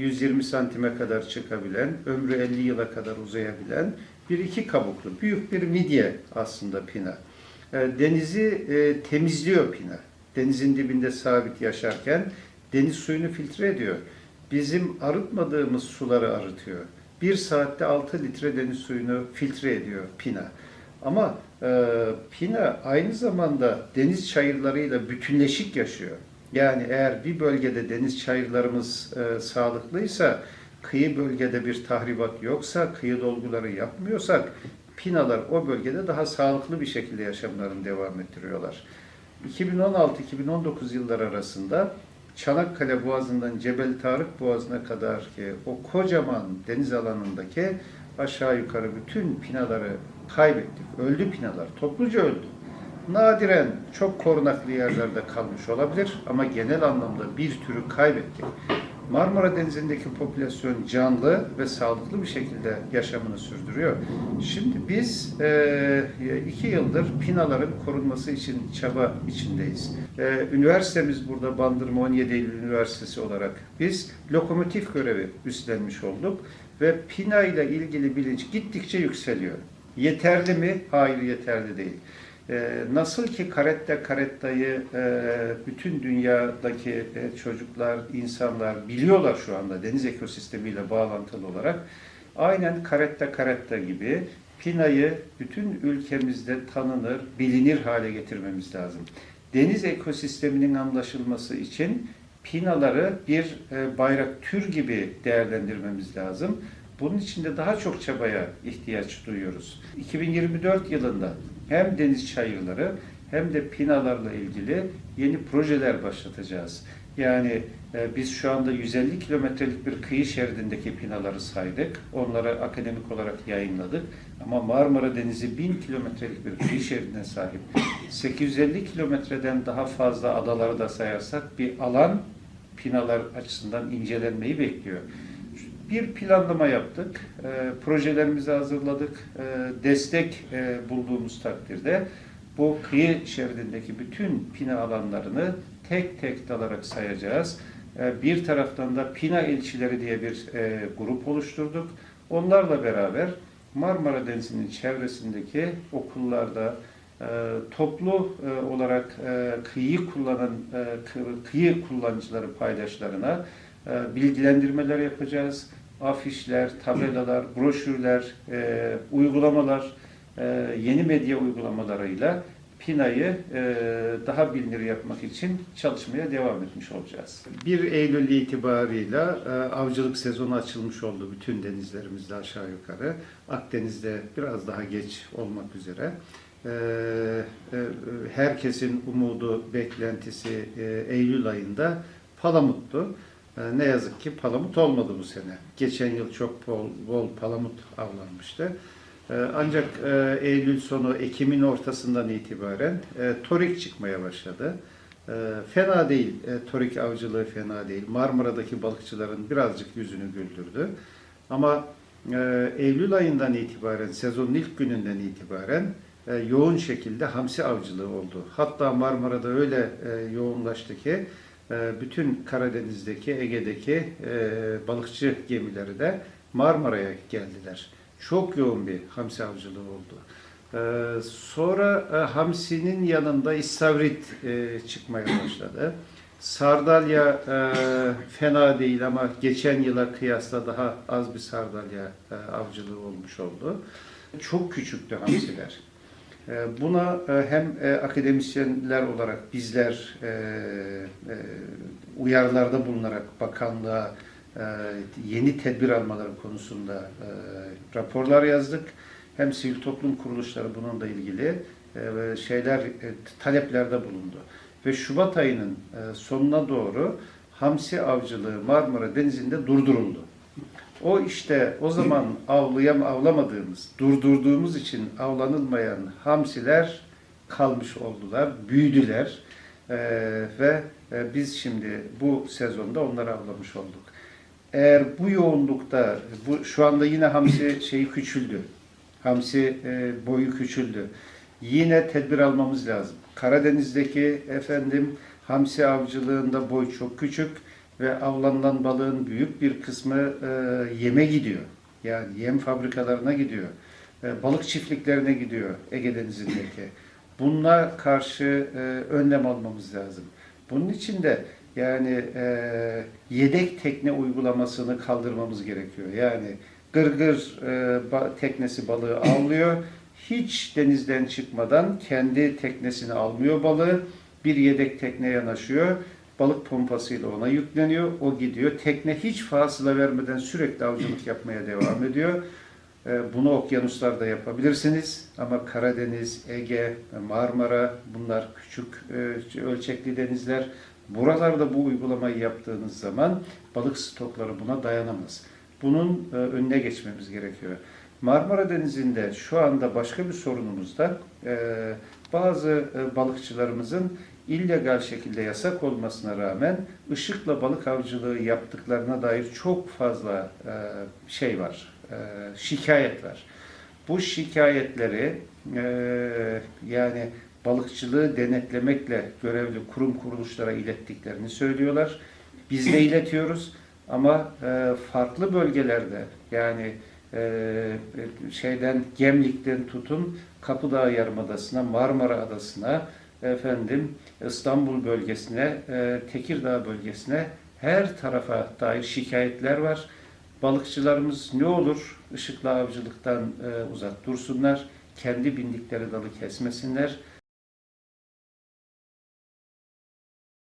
120 santime kadar çıkabilen, ömrü 50 yıla kadar uzayabilen bir iki kabuklu, büyük bir midye aslında pina. E, Denizi e, temizliyor pina. Denizin dibinde sabit yaşarken deniz suyunu filtre ediyor. Bizim arıtmadığımız suları arıtıyor. Bir saatte 6 litre deniz suyunu filtre ediyor pina. Ama e, pina aynı zamanda deniz çayırlarıyla bütünleşik yaşıyor. Yani eğer bir bölgede deniz çayırlarımız e, sağlıklıysa, kıyı bölgede bir tahribat yoksa, kıyı dolguları yapmıyorsak, pinalar o bölgede daha sağlıklı bir şekilde yaşamlarını devam ettiriyorlar. 2016-2019 yılları arasında Çanakkale Boğazı'ndan Cebel Tarık Boğazı'na kadar ki o kocaman deniz alanındaki aşağı yukarı bütün pinaları kaybettik. Öldü pinalar, topluca öldü. Nadiren çok korunaklı yerlerde kalmış olabilir ama genel anlamda bir türü kaybettik. Marmara Denizi'ndeki popülasyon canlı ve sağlıklı bir şekilde yaşamını sürdürüyor. Şimdi biz e, iki yıldır pinaların korunması için çaba içindeyiz. E, üniversitemiz burada Bandırma 17 Eylül Üniversitesi olarak biz lokomotif görevi üstlenmiş olduk ve pina ile ilgili bilinç gittikçe yükseliyor. Yeterli mi? Hayır yeterli değil. Ee, nasıl ki karette karettayı e, bütün dünyadaki e, çocuklar, insanlar biliyorlar şu anda deniz ekosistemiyle bağlantılı olarak. Aynen karette karetta gibi Pina'yı bütün ülkemizde tanınır, bilinir hale getirmemiz lazım. Deniz ekosisteminin anlaşılması için Pinaları bir e, bayrak tür gibi değerlendirmemiz lazım. Bunun için de daha çok çabaya ihtiyaç duyuyoruz. 2024 yılında hem deniz çayırları hem de pinalarla ilgili yeni projeler başlatacağız. Yani e, biz şu anda 150 kilometrelik bir kıyı şeridindeki pinaları saydık. Onları akademik olarak yayınladık. Ama Marmara Denizi 1000 kilometrelik bir kıyı şeridine sahip. 850 kilometreden daha fazla adaları da sayarsak bir alan pinalar açısından incelenmeyi bekliyor bir planlama yaptık, e, projelerimizi hazırladık, e, destek e, bulduğumuz takdirde bu kıyı şeridindeki bütün pina alanlarını tek tek dalarak sayacağız. E, bir taraftan da pina elçileri diye bir e, grup oluşturduk. Onlarla beraber Marmara Denizi'nin çevresindeki okullarda e, toplu e, olarak e, kıyı kullanan e, kı- kıyı kullanıcıları paydaşlarına e, bilgilendirmeler yapacağız. Afişler, tabelalar, broşürler, e, uygulamalar, e, yeni medya uygulamalarıyla Pina'yı e, daha bilinir yapmak için çalışmaya devam etmiş olacağız. 1 Eylül itibarıyla e, avcılık sezonu açılmış oldu bütün denizlerimizde aşağı yukarı. Akdeniz'de biraz daha geç olmak üzere. E, e, herkesin umudu, beklentisi e, Eylül ayında Palamut'tu. E, Ne yazık ki palamut olmadı bu sene. Geçen yıl çok bol, bol palamut avlanmıştı. E, Ancak e, Eylül sonu, Ekim'in ortasından itibaren e, torik çıkmaya başladı. E, Fena değil, e, torik avcılığı fena değil. Marmara'daki balıkçıların birazcık yüzünü güldürdü. Ama Eylül ayından itibaren, sezonun ilk gününden itibaren yoğun şekilde hamsi avcılığı oldu. Hatta Marmara'da öyle yoğunlaştı ki bütün Karadeniz'deki, Ege'deki e, balıkçı gemileri de Marmara'ya geldiler. Çok yoğun bir hamsi avcılığı oldu. E, Sonra e, hamsinin yanında istavrit e, çıkmaya başladı. Sardalya fena değil ama geçen yıla kıyasla daha az bir sardalya avcılığı olmuş oldu. Çok küçüktü hamsiler. E, Buna e, hem e, akademisyenler olarak bizler e, uyarılarda bulunarak bakanlığa yeni tedbir almaları konusunda raporlar yazdık. Hem sivil toplum kuruluşları bununla ilgili şeyler taleplerde bulundu. Ve Şubat ayının sonuna doğru hamsi avcılığı Marmara Denizi'nde durduruldu. O işte o zaman avlayam avlamadığımız, durdurduğumuz için avlanılmayan hamsiler kalmış oldular, büyüdüler Ee, ve e, biz şimdi bu sezonda onları avlamış olduk. Eğer bu yoğunlukta, bu şu anda yine hamsi şeyi küçüldü, hamsi e, boyu küçüldü. Yine tedbir almamız lazım. Karadeniz'deki efendim hamsi avcılığında boy çok küçük ve avlanılan balığın büyük bir kısmı e, yeme gidiyor. Yani yem fabrikalarına gidiyor. E, balık çiftliklerine gidiyor Ege Denizi'ndeki. Bununla karşı e, önlem almamız lazım. Bunun için de yani e, yedek tekne uygulamasını kaldırmamız gerekiyor. Yani gırgır e, ba- teknesi balığı avlıyor. Hiç denizden çıkmadan kendi teknesini almıyor balığı. Bir yedek tekne yanaşıyor. Balık pompasıyla ona yükleniyor. O gidiyor. Tekne hiç fasıla vermeden sürekli avcılık yapmaya devam ediyor. E, Bunu okyanuslarda yapabilirsiniz ama Karadeniz, Ege, Marmara bunlar küçük e, ölçekli denizler. Buralarda bu uygulamayı yaptığınız zaman balık stokları buna dayanamaz. Bunun e, önüne geçmemiz gerekiyor. Marmara Denizi'nde şu anda başka bir sorunumuz da e, bazı balıkçılarımızın illegal şekilde yasak olmasına rağmen ışıkla balık avcılığı yaptıklarına dair çok fazla e, şey var, e, şikayet var. Bu şikayetleri e, yani balıkçılığı denetlemekle görevli kurum kuruluşlara ilettiklerini söylüyorlar. Biz de iletiyoruz ama e, farklı bölgelerde yani e, şeyden Gemlik'ten tutun Kapıdağ Yarımadası'na, Marmara Adası'na, efendim İstanbul bölgesine, e, Tekirdağ bölgesine her tarafa dair şikayetler var. Balıkçılarımız ne olur ışıklı avcılıktan e, uzak dursunlar, kendi bindikleri dalı kesmesinler.